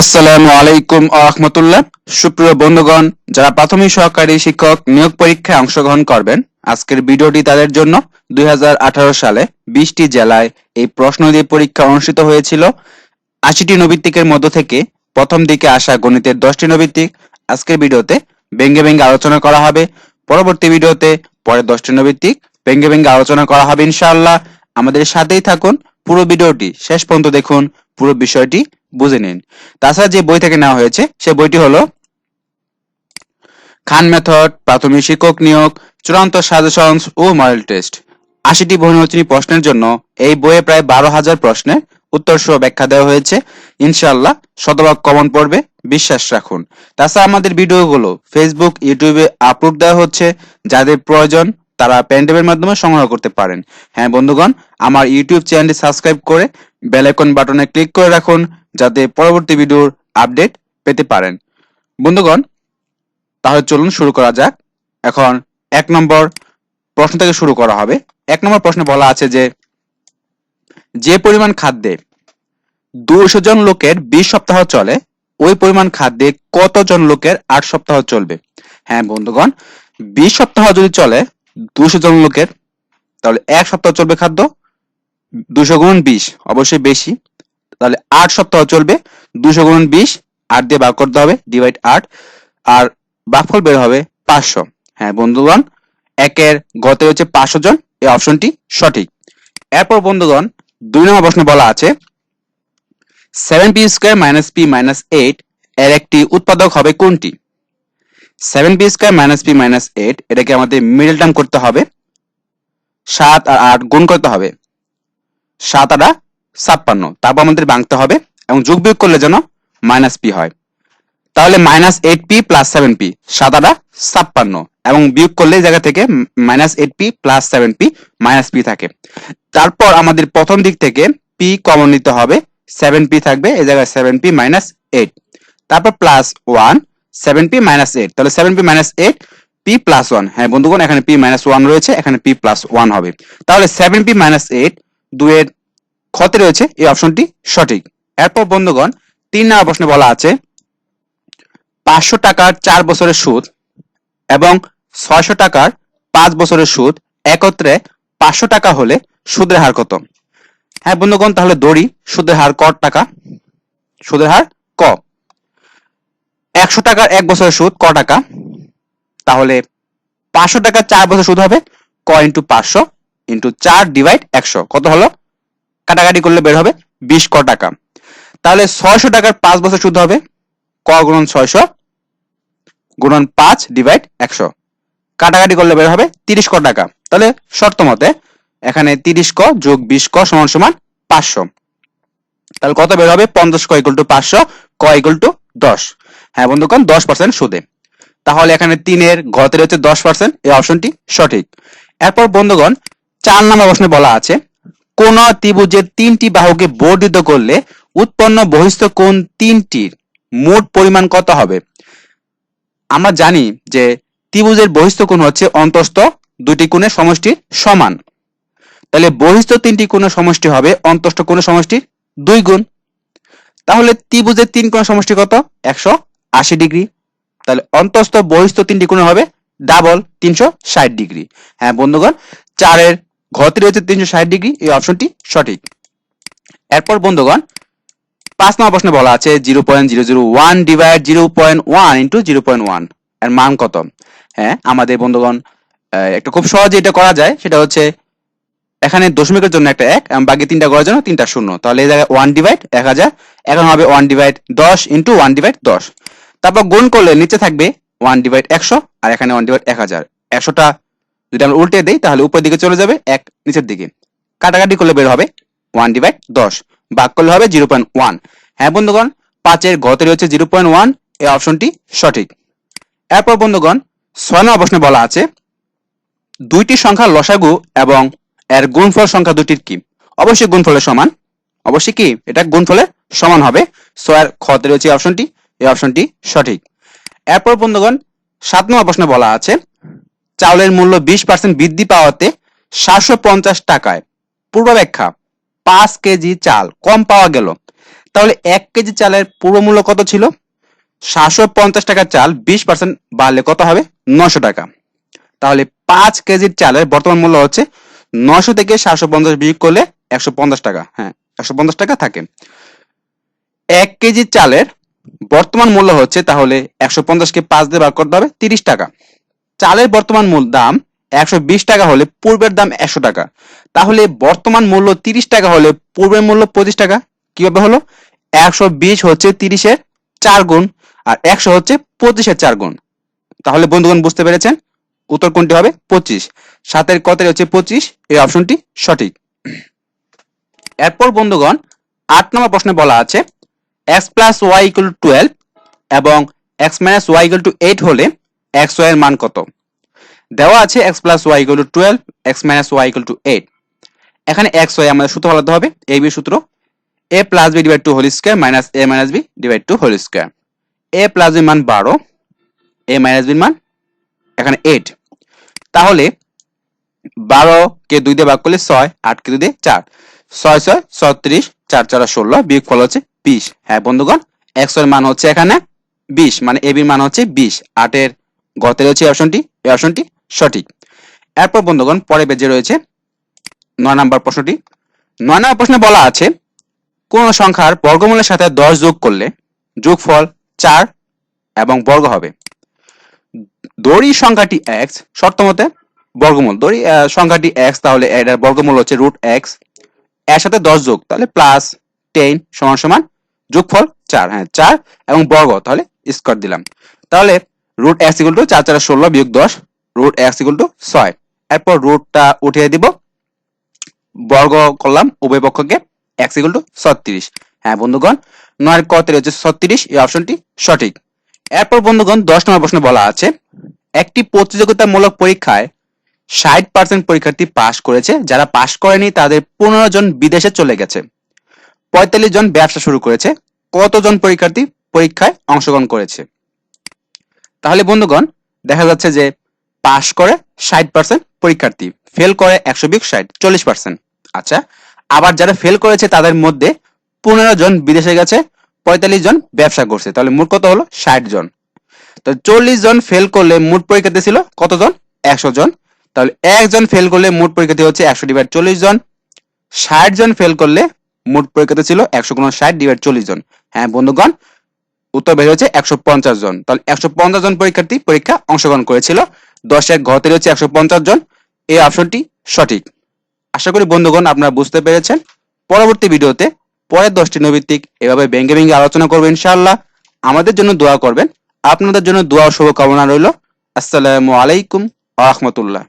আসসালামু আলাইকুম আহমতুল্লাহ সুপ্রিয় বন্ধুগণ, যারা প্রাথমিক সহকারী শিক্ষক নিয়োগ পরীক্ষায় অংশগ্রহণ করবেন, আজকের ভিডিওটি তাদের জন্য দুই সালে বিশটি জেলায় এই প্রশ্ন দিয়ে পরীক্ষা অনুষ্ঠিত হয়েছিল। আশিটি নৈবিত্তিকের মধ্য থেকে প্রথম দিকে আসা গণিতের দশটি নৈবিত্তিক আজকের ভিডিওতে ব্যঙ্গে ব্যঙ্গে আলোচনা করা হবে। পরবর্তী ভিডিওতে পরে দশটি নৈবিত্তিক ব্যঙ্গে ব্যঙ্গে আলোচনা করা হবে ইনশাআল্লাহ। আমাদের সাথেই থাকুন, পুরো ভিডিওটি শেষ পর্যন্ত দেখুন, পুরো বিষয়টি বুঝে নিন। তাছাড়া যে বই থেকে নেওয়া হয়েছে, সে বইটি হলো খান মেথড, প্রাথমিক শিক্ষক নিয়োগ, চূড়ান্ত সাজেশনস ও মডেল টেস্ট। আশিটি বহুনির্বাচনী প্রশ্নের জন্য এই বইয়ে প্রায় বারো হাজার প্রশ্নের উত্তর সহ ব্যাখ্যা দেওয়া হয়েছে। ইনশাআল্লাহ শতভাগ কমন পড়বে, বিশ্বাস রাখুন। তাছাড়া আমাদের ভিডিওগুলো ফেসবুক ইউটিউবে আপলোড দেওয়া হচ্ছে। যাদের প্রয়োজন তারা প্যান্ডেবের মাধ্যমে সংগ্রহ করতে পারেন। হ্যাঁ বন্ধুগণ, আমার ইউটিউব চ্যানেলটি সাবস্ক্রাইব করে বেল আইকন বাটনে ক্লিক করে রাখুন যাতে পরবর্তী ভিডিওর আপডেট পেতে পারেন। বন্ধুগণ, তাহলে চলুন শুরু করা যাক। এখন এক নম্বর প্রশ্ন থেকে শুরু করা হবে। এক নম্বর প্রশ্নে বলা আছে যে যে পরিমাণ খাদ্যে দুশো জন লোকের বিশ সপ্তাহ চলে, ওই পরিমাণ খাদ্যে কতজন লোকের আট সপ্তাহ চলবে? হ্যাঁ বন্ধুগণ, বিশ সপ্তাহ যদি চলে দুশো জন লোকের, তাহলে এক সপ্তাহ চলবে খাদ্য দুশো গুণ বিশ, অবশ্যই বেশি। তাহলে আট সপ্তাহ চলবে দুশো গুণ বিশ, আট দিয়ে ভাগ করতে হবে ডিভাইড আট, আর ভাগফল বের হবে পাঁচশো। হ্যাঁ বন্ধুগণ, একের গতে হচ্ছে পাঁচশো জন, এই অপশনটি সঠিক। এরপর বন্ধুগণ, দুই নম্বর প্রশ্নে বলা আছে seven P square minus P minus eight এর একটি উৎপাদক হবে কোনটি? Seven P square minus P minus eight এটাকে আমাদের মিডল টার্ম করতে হবে। সাত আর আট গুণ করতে হবে। সাত আটা, ছাপ্পান্ন। তারপর আমাদের ভাঙতে হবে এবং যোগ বিয়োগ করলে যেন মাইনাস পি হয়। তাহলে minus eight P plus seven P সাত আটা, ছাপ্পান্ন। এবং বিয়োগ করলে জায়গা থেকে minus eight P plus seven P minus P থাকে। তারপর আমাদের প্রথম দিক থেকে পি কমন নিতে হবে। সেভেন পি থাকবে, এই জায়গায় সেভেন পি মাইনাস এইট তারপর plus one seven P minus eight তাহলে seven P minus eight P plus one হ্যাঁ বন্ধুগণ, এখানে পি মাইনাস ওয়ান রয়েছে, এখানে পি প্লাস ওয়ান হবে। তাহলে সেভেন পি মাইনাস এইট দুয়ের ক্ষতে রয়েছে, এই অপশনটি সঠিক। এরপর বন্ধুগণ, তিন নম্বর প্রশ্নে বলা আছে, পাঁচশো টাকার চার বছরের সুদ এবং ছয়শো টাকার পাঁচ বছরের সুদ, একত্রে পাঁচশো টাকা হলে সুদের হার কত? হ্যাঁ বন্ধুগণ, তাহলে দড়ি সুদের হার ক টাকা? সুদের হার ক। একশো টাকার এক বছরের সুদ, ক টাকা? তাহলে পাঁচশো টাকার চার বছর সুদ হবে, ক ইন্টু পাঁচশো ইন্টু চার ডিভাইড একশো। কত হলো? কাটাকাটি করলে বের হবে বিশ ক টাকা। তাহলে ছয়শো টাকার পাঁচ বছর সুদ হবে, ক গুণন ছয়শো গুণন পাঁচ ডিভাইড একশো। কাটাকাটি করলে বের হবে তিরিশ ক টাকা। তাহলে শর্ত মতে এখানে তিরিশ ক যোগ বিশ ক সমান সমান পাঁচশো। তাহলে কত বের হবে? পঞ্চাশ ক ইকুয়াল টু পাঁচশো, ক ইকুয়াল টু দশ। হ্যাঁ বন্ধুগণ, দশ পার্সেন্ট সুদে। তাহলে এখানে তিনের ঘতে রয়েছে দশ পার্সেন্ট এই অপশনটি সঠিক। এরপর বন্ধুগণ, চার নম্বর প্রশ্নে বলা আছে, কোন ত্রিভুজের তিনটি বাহুকে বর্ধিত করলে উৎপন্ন বহিস্থ কোণ তিনটির মোট পরিমাণ কত হবে? আমরা জানি যে ত্রিভুজের বহিস্থ কোণ হচ্ছে অন্তস্থ দুটি কোণের সমষ্টির সমান। তাহলে বহিস্থ তিনটি কোণের সমষ্টি হবে অন্তস্থ কোণের সমষ্টির দুই গুণ। তাহলে ত্রিভুজের তিন কোণের সমষ্টি কত? একশো আশি ডিগ্রি, তাহলে অন্তস্থ বহিস্থ তিনটি কোণ হবে ডাবল তিনশো ষাট ডিগ্রি। হ্যাঁ বন্ধুগণ, চারের ঘতে রয়েছে তিনশো ষাট ডিগ্রি, এই অপশনটি সঠিক। এরপর বন্ধুগণ, পাঁচ নম্বর প্রশ্নে বলা আছে zero point zero zero one divide zero point one into zero point one. এর মান কত? হ্যাঁ আমাদের বন্ধুগণ একটা খুব সহজে এটা করা যায়, সেটা হচ্ছে এখানে দশমিকের জন্য একটা এক, এবং বাকি তিনটা করার জন্য তিনটা শূন্য। তাহলে এই জায়গায় ওয়ান ডিভাইড এক হাজার, এখন হবে ওয়ান ডিভাইড দশ ইন্টু ওয়ান ডিভাইড দশ। তারপর গুণ করলে নিচে থাকবে ওয়ান ডিভাইড একশো, আর এখানে ওয়ান ডিভাইড এক হাজার। একশোটা যদি আমরা উল্টে দিই, তাহলে উপরের দিকে চলে যাবে এক, নিচের দিকে। কাটাকাটি করলে বের হবে ওয়ান ডিভাইড দশ, ভাগ করলে হবে জিরো পয়েন্ট ওয়ান হ্যাঁ বন্ধুগণ, পাঁচের ঘতরি হচ্ছে জিরো পয়েন্ট ওয়ান এই অপশনটি সঠিক। এরপর বন্ধুগণ, ছয় নম্বর প্রশ্নে বলা আছে, দুইটি সংখ্যা লসাগু এবং এর গুণফল সংখ্যা দুটির কি? অবশ্যই গুণফলের সমান। অবশ্যই কি? এটা গুণফলের সমান হবে। ছয়ের খতে রয়েছে এই অপশনটি। এই অপশনটি সঠিক। এরপর বন্ধুগণ, সাত নম্বর প্রশ্নে বলা আছে, চাউলের মূল্য বিশ পার্সেন্ট বৃদ্ধি পাওয়াতে সাতশো পঞ্চাশ টাকায়। পূর্বাপেক্ষা, পাঁচ কেজি চাল কম পাওয়া গেল। তাহলে এক কেজি চালের পূর্ব মূল্য কত ছিল? সাতশো পঞ্চাশ টাকার চাল বিশ পার্সেন্ট বাড়লে কত হবে? নশো টাকা। তাহলে পাঁচ কেজির চালের বর্তমান মূল্য হচ্ছে নশো থেকে সাতশো পঞ্চাশ বিয়োগ করলে একশো পঞ্চাশ টাকা। হ্যাঁ একশো পঞ্চাশ টাকা থাকে। এক কেজি চালের বর্তমান মূল্য হচ্ছে তাহলে একশো পঞ্চাশকে পাঁচ দিয়ে ভাগ করতে হবে তিরিশ টাকা। চালের বর্তমান মূল দাম একশো বিশ টাকা হলে পূর্বের দাম একশো টাকা। তাহলে বর্তমান মূল্য তিরিশ টাকা হলে পূর্বের মূল্য পঁচিশ টাকা। কীভাবে হলো? একশো বিশ হচ্ছে তিরিশের চার গুণ আর একশো হচ্ছে পঁচিশের চার গুণ। তাহলে বন্ধুগণ বুঝতে পেরেছেন? উত্তর কোনটি হবে? পঁচিশ। সাতের কতের হচ্ছে পঁচিশ? এই অপশনটি সঠিক। এরপর বন্ধুগণ আট নম্বর প্রশ্নে বলা আছে X plus Y equal to twelve এবং X minus Y equal to eight হলে এক্স ওয়াই এর মান কত? দেওয়া আছে X plus Y equal to twelve X minus Y equal to eight এখানে এক্স ওয়াই আমাদের সূত্র বলাতে হবে এই বি সূত্র। A plus B divide two whole square minus A minus B divide two whole square A plus বির মান বারো এ মাইনাস বির মান এখানে এইট তাহলে বারো কে দুই দিয়ে ভাগ করলে ছয়, আট কে দুই দিয়ে চার। ছয় ছয়, ছত্রিশ, চার চার, ষোলো, বিয়োগ ফল হচ্ছে বিশ। হ্যাঁ বন্ধুগণ এক্সের মান হচ্ছে এখানে বিশ মানে এ বির মান হচ্ছে বিশ। আটের গতের হচ্ছে এই অপশনটি এই অপশনটি সঠিক। এরপর বন্ধুগণ পরে বেজে রয়েছে নয় নম্বর প্রশ্নটি। নয় নম্বর প্রশ্নে বলা আছে, কোন সংখ্যার বর্গমূলের সাথে দশ যোগ করলে যোগফল চার এবং বর্গ হবে। দড়ি সংখ্যাটি এক্স শর্ত মতে বর্গমূল। দড়ি সংখ্যাটি এক্স তাহলে এটার বর্গমূল হচ্ছে রুট এক্সের সাথে দশ যোগ, তাহলে প্লাস টেন সমান সমান যোগফল চার হ্যাঁ চার এবং বর্গ, তাহলে স্কোয়ার দিলাম। তাহলে রুট এক্স ইকুয়াল টু চার চার ষোলো বিয়োগ দশ রুট এক্স ইকুয়াল টু ছয়। এরপর রুটটা উঠিয়ে দিব। বর্গ করলাম উভয় পক্ষকে এক্স ইকুয়াল টু ছত্রিশ। হ্যাঁ বন্ধুগণ, নয়ের কতের হচ্ছে ছত্রিশ, এই অপশনটি সঠিক। এরপর বন্ধুগণ, দশ নম্বর প্রশ্নে বলা আছে, একটি প্রতিযোগিতামূলক পরীক্ষায় ষাট পার্সেন্ট পরীক্ষার্থী পাশ করেছে। যারা পাশ করেনি, তাদের পনেরো জন বিদেশে চলে গেছে। পঁয়তাল্লিশ জন ব্যবসা শুরু করেছে, কতজন পরীক্ষার্থী পরীক্ষায় অংশগ্রহণ করেছে? তাহলে বন্ধুগণ, দেখা যাচ্ছে যে পাশ করে ষাট পার্সেন্ট পরীক্ষার্থী ফেল করে একশো বিশ, ষাট, চল্লিশ পার্সেন্ট আচ্ছা আবার যারা ফেল করেছে তাদের মধ্যে পনেরো জন বিদেশে গেছে, পঁয়তাল্লিশ জন ব্যবসা করছে, তাহলে মোট কত হলো? ষাট জন। তো চল্লিশ জন ফেল করলে মোট পরীক্ষার্থী ছিল কতজন? একশো জন। তাহলে একজন ফেল করলে মোট পরীক্ষার্থী হচ্ছে একশো ডিভাইড চল্লিশ জন। ষাট জন ফেল করলে মোট পরীক্ষার্থী ছিল একশো কোন ষাট ডিভাইড চল্লিশ জন। হ্যাঁ বন্ধুগণ, উত্তর বের হয়েছে একশো পঞ্চাশ জন। তাহলে একশো পঞ্চাশ জন পরীক্ষার্থী পরীক্ষা অংশগ্রহণ করেছিল। দশের ঘতের হচ্ছে একশো পঞ্চাশ জন। এই অপশনটি সঠিক। আশা করি বন্ধুগণ আপনারা বুঝতে পেরেছেন। পরবর্তী ভিডিওতে পরের দশটি নৈবিত্তিক এভাবে ব্যাঙ্গে ভেঙ্গে আলোচনা করব ইনশাআল্লাহ। আমাদের জন্য দোয়া করবেন। আপনাদের জন্য দোয়া শুভকামনা রইল। আসসালামু আলাইকুম আহমতুল্লাহ